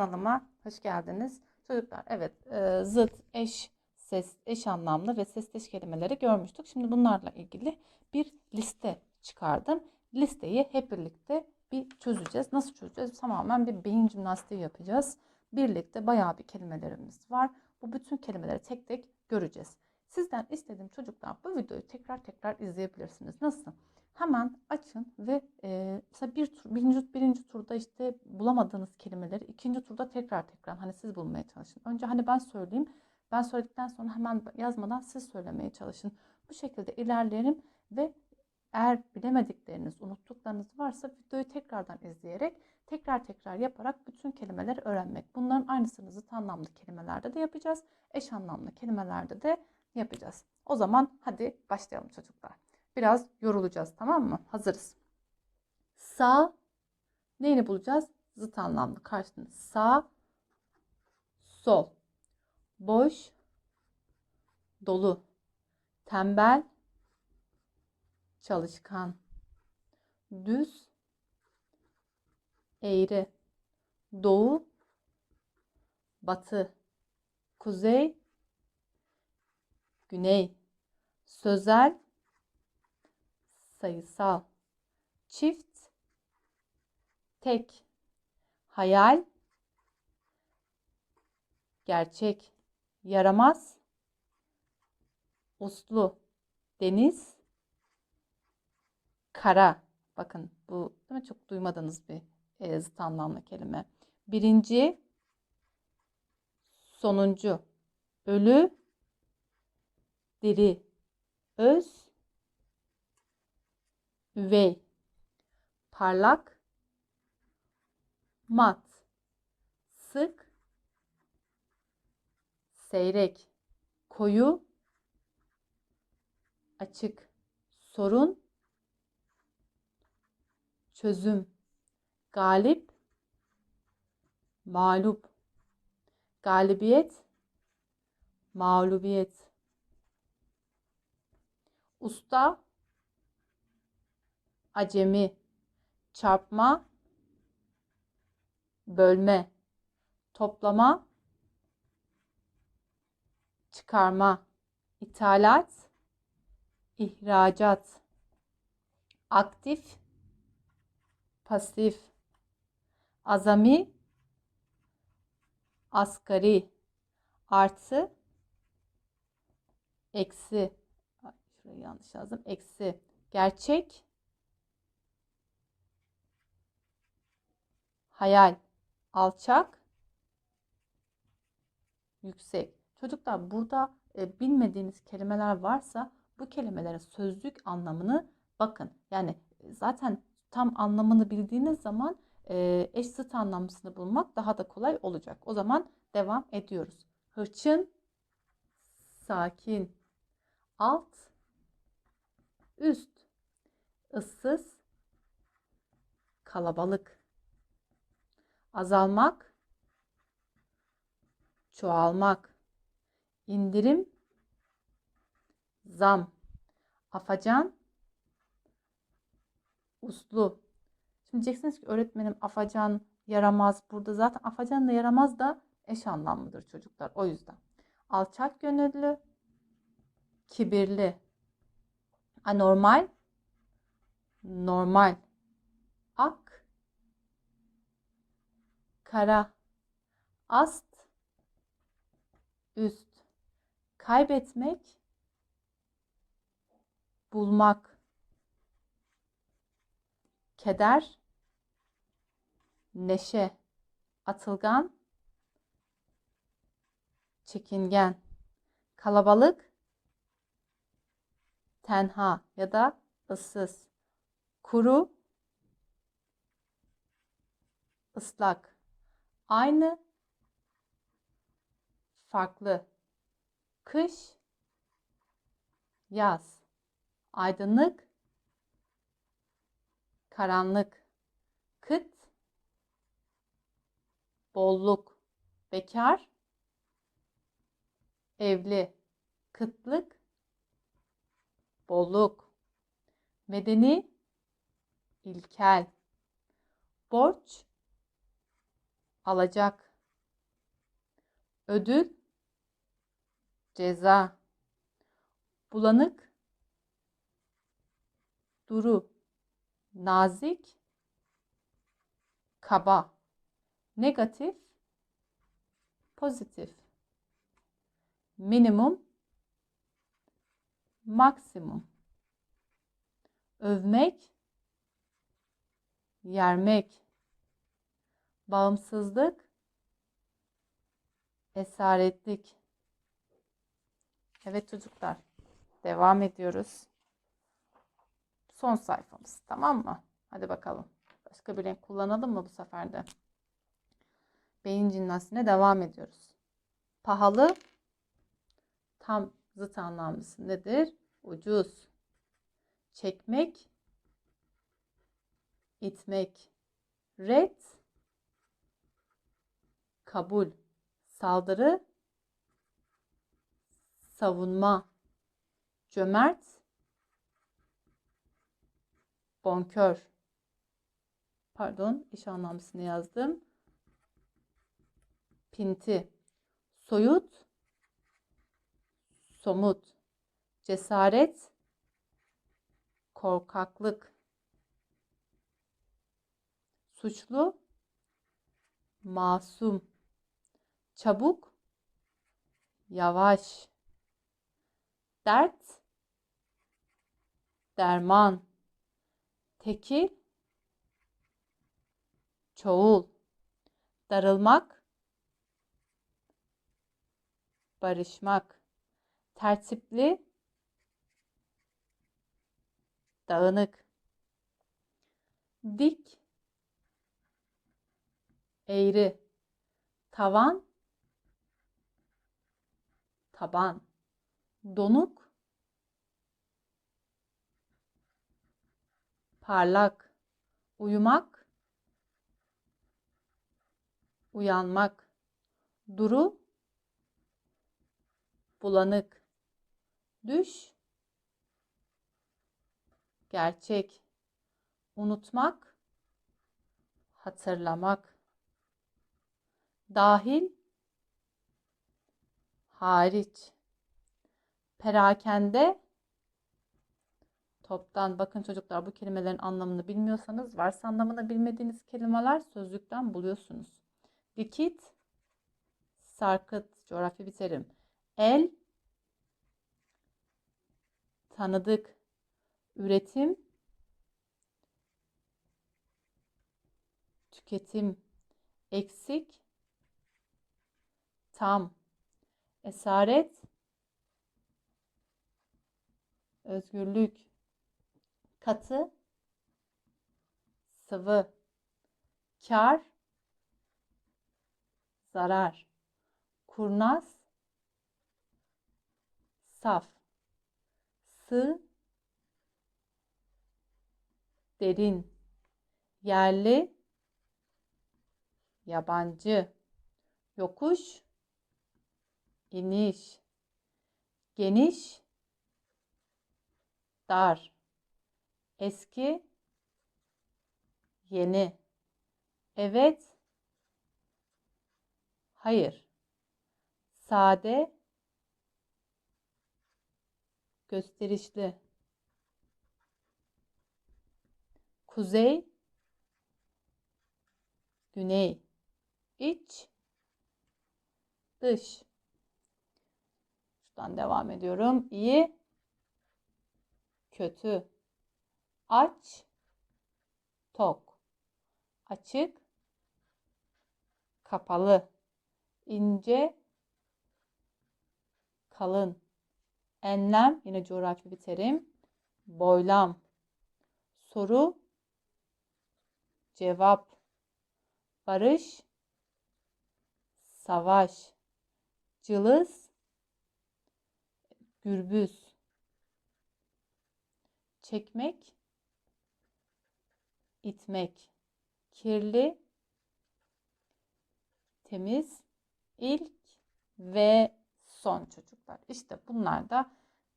Kanalıma hoş geldiniz. Çocuklar evet e, zıt, eş, ses, eş anlamlı ve sesleş kelimeleri görmüştük. Şimdi bunlarla ilgili bir liste çıkardım. Listeyi hep birlikte bir çözeceğiz. Nasıl çözeceğiz? Tamamen bir beyin jimnastiği yapacağız. Birlikte bayağı bir kelimelerimiz var. Bu bütün kelimeleri tek tek göreceğiz. Sizden istediğim çocuklar bu videoyu tekrar tekrar izleyebilirsiniz. Nasıl? Hemen açın ve e, mesela bir tur, birinci, birinci turda işte bulamadığınız kelimeleri ikinci turda tekrar tekrar hani siz bulmaya çalışın. Önce hani ben söyleyeyim. Ben söyledikten sonra hemen yazmadan siz söylemeye çalışın. Bu şekilde ilerleyelim ve eğer bilemedikleriniz, unuttuklarınız varsa videoyu tekrardan izleyerek tekrar tekrar yaparak bütün kelimeleri öğrenmek. Bunların aynısını zıt anlamlı kelimelerde de yapacağız. Eş anlamlı kelimelerde de yapacağız. O zaman hadi başlayalım çocuklar. Biraz yorulacağız tamam mı? Hazırız. Sağ neyini bulacağız? Zıt anlamlı karşılığında. Sağ, sol, boş, dolu, tembel, çalışkan, düz, eğri, doğu, batı, kuzey, güney, sözel, sayısal, çift, tek, hayal, gerçek, yaramaz, uslu, deniz, kara. Bakın bu değil mi? Çok duymadığınız bir e, zıt anlamlı kelime. Birinci, sonuncu, ölü, diri, öz, üvey, parlak, mat, sık, seyrek, koyu, açık, sorun, çözüm, galip, mağlup, galibiyet, mağlubiyet, usta, acemi, çarpma, bölme, toplama, çıkarma, ithalat, ihracat, aktif, pasif, azami, asgari, artı, eksi, Ay, şurayı yanlış yazdım, eksi, gerçek, hayal, alçak, yüksek. Çocuklar burada e, bilmediğiniz kelimeler varsa bu kelimelerin sözlük anlamını bakın. Yani e, zaten tam anlamını bildiğiniz zaman e, eş zıt anlamlısını bulmak daha da kolay olacak. O zaman devam ediyoruz. Hırçın, sakin, alt, üst, ıssız, kalabalık, azalmak, çoğalmak, indirim, zam, afacan, uslu. Şimdi diyeceksiniz ki öğretmenim afacan yaramaz. Burada zaten afacan da yaramaz da eş anlamlıdır çocuklar. O yüzden. Alçak gönüllü, kibirli, anormal, normal, kara, ast, üst, kaybetmek, bulmak, keder, neşe, atılgan, çekingen, kalabalık, tenha ya da ıssız, kuru, ıslak, aynı, farklı, kış, yaz, aydınlık, karanlık, kıt, bolluk, bekar, evli, kıtlık, bolluk, medeni, ilkel, borç, alacak, ödül, ceza, bulanık, duru, nazik, kaba, negatif, pozitif, minimum, maksimum, övmek, yermek, bağımsızlık, esaretlik. Evet çocuklar, devam ediyoruz. Son sayfamız, tamam mı? Hadi bakalım. Başka bir renk kullanalım mı bu sefer de? Beyin jimnastiğine devam ediyoruz. Pahalı, tam zıt anlamlısı nedir? Ucuz. Çekmek, itmek. Red, kabul. Saldırı, savunma. Cömert, bonkör. Pardon, iş anlamlısını yazdım. Pinti, soyut, somut. Cesaret, korkaklık. Suçlu, masum. Çabuk, yavaş. Dert, derman. Tekil, çoğul. Darılmak, barışmak. Tertipli, dağınık. Dik, eğri. Tavan, taban. Donuk, parlak. Uyumak, uyanmak. Duru, bulanık. Düş, gerçek. Unutmak, hatırlamak. Dahil, hariç. Perakende, toptan. Bakın çocuklar bu kelimelerin anlamını bilmiyorsanız varsa anlamını bilmediğiniz kelimeler sözlükten buluyorsunuz. Dikit, sarkıt, coğrafi bir terim. El, tanıdık, üretim, tüketim, eksik, tam, esaret, özgürlük, katı, sıvı, kar, zarar, kurnaz, saf, sığ, derin, yerli, yabancı, yokuş, iniş, geniş, dar, eski, yeni, evet, hayır, sade, gösterişli, kuzey, güney, iç, dış. Şuradan devam ediyorum. İyi, kötü, aç, tok, açık, kapalı, ince, kalın, enlem, yine coğrafi bir terim, boylam, soru, cevap, barış, savaş, cılız, gürbüz, çekmek, itmek, kirli, temiz, ilk ve son çocuklar. İşte bunlar da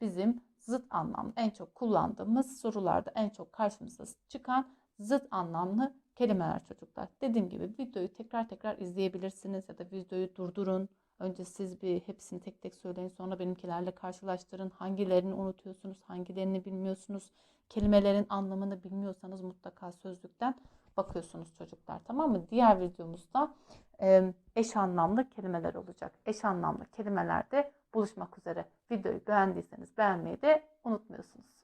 bizim zıt anlamlı en çok kullandığımız sorularda en çok karşımıza çıkan zıt anlamlı kelimeler çocuklar. Dediğim gibi videoyu tekrar tekrar izleyebilirsiniz ya da videoyu durdurun. Önce siz bir hepsini tek tek söyleyin. Sonra benimkilerle karşılaştırın. Hangilerini unutuyorsunuz, hangilerini bilmiyorsunuz. Kelimelerin anlamını bilmiyorsanız mutlaka sözlükten bakıyorsunuz çocuklar. Tamam mı? Diğer videomuzda eş anlamlı kelimeler olacak. Eş anlamlı kelimelerde buluşmak üzere. Videoyu beğendiyseniz beğenmeyi de unutmuyorsunuz.